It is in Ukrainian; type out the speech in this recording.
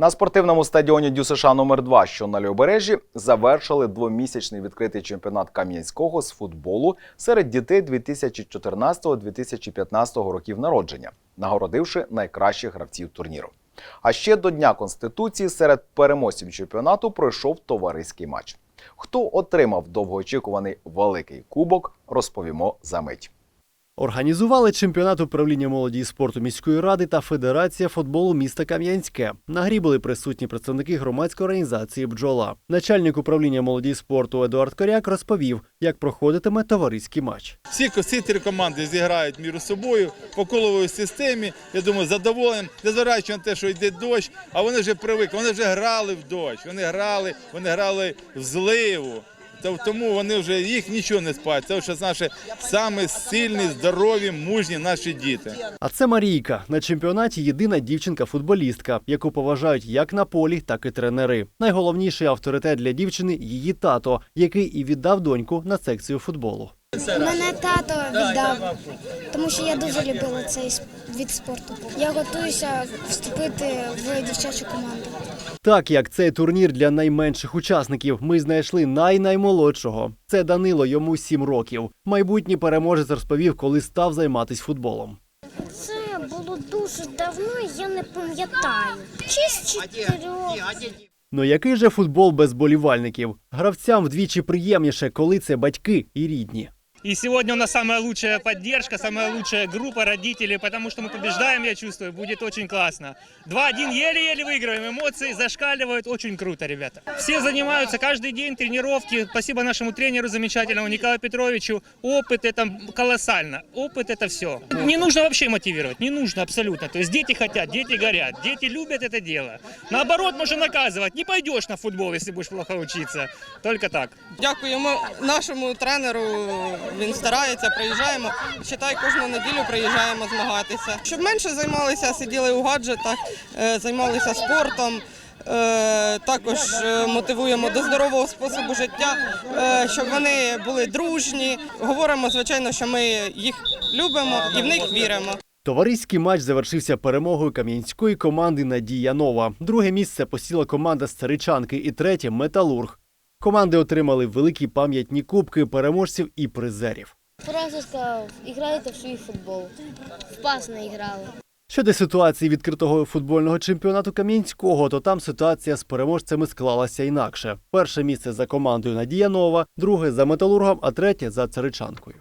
На спортивному стадіоні ДЮСШ номер 2 що на Льобережжі, завершили двомісячний відкритий чемпіонат Кам'янського з футболу серед дітей 2014-2015 років народження, нагородивши найкращих гравців турніру. А ще до Дня Конституції серед переможців чемпіонату пройшов товариський матч. Хто отримав довгоочікуваний великий кубок, розповімо за мить. Організували чемпіонат управління молоді і спорту міської ради та Федерація футболу міста Кам'янське. На грі були присутні представники громадської організації Бджола. Начальник управління молоді і спорту Едуард Коряк розповів, як проходитиме товариський матч. Всі, всі три команди зіграють між собою по коловій системі. Я думаю, задоволенням, незважаючи на те, що йде дощ, а вони вже привикли, вони вже грали в дощ, вони грали, вони грали в зливу. Та- Тому вони вже їх нічого не спать. Це вже наші самі сильні, здорові, мужні наші діти. А це Марійка на чемпіонаті єдина дівчинка-футболістка, яку поважають як на полі, так і тренери. Найголовніший авторитет для дівчини її тато, який і віддав доньку на секцію футболу. Мене тато віддав, тому що я дуже любила цей від спорту. Я готуюся вступити в дівчачу команду. Так як цей турнір для найменших учасників, ми знайшли най-наймолодшого. Це Данило, йому 7 років. Майбутній переможець розповів, коли став займатися футболом. Це було дуже давно, я не пам'ятаю. Чи з чотирьох. Ну який же футбол без болівальників? Гравцям вдвічі приємніше, коли це батьки і рідні. И сегодня у нас самая лучшая поддержка, самая лучшая группа родителей, потому что мы побеждаем, я чувствую, будет очень классно. 2-1 еле-еле выигрываем, эмоции зашкаливают, очень круто, ребята. Все занимаются каждый день тренировки, спасибо нашему тренеру замечательному Николаю Петровичу. Опыт это колоссально, опыт это все. Не нужно вообще мотивировать, не нужно абсолютно. То есть дети хотят, дети горят, дети любят это дело. Наоборот, можно наказывать, не пойдешь на футбол, если будешь плохо учиться. Только так. Дякуємо нашому тренеру. Він старається, приїжджаємо. Считай, кожну неділю приїжджаємо змагатися. Щоб менше займалися, сиділи у гаджетах, е, займалися спортом. е, Також е, мотивуємо до здорового способу життя, щоб вони були дружні. Говоримо, звичайно, що ми їх любимо і в них віримо. Товариський матч завершився перемогою кам'янської команди Надія Нова. Друге місце посіла команда з Царичанки і третє Металург. Команди отримали великі пам'ятні кубки переможців і призерів. Просто сказав, іграйте в свій футбол. В пас не грали. Щодо ситуації відкритого футбольного чемпіонату Кам'янського, то там ситуація з переможцями склалася інакше. Перше місце за командою Надія Нова, друге за металургом, а третє за царичанкою.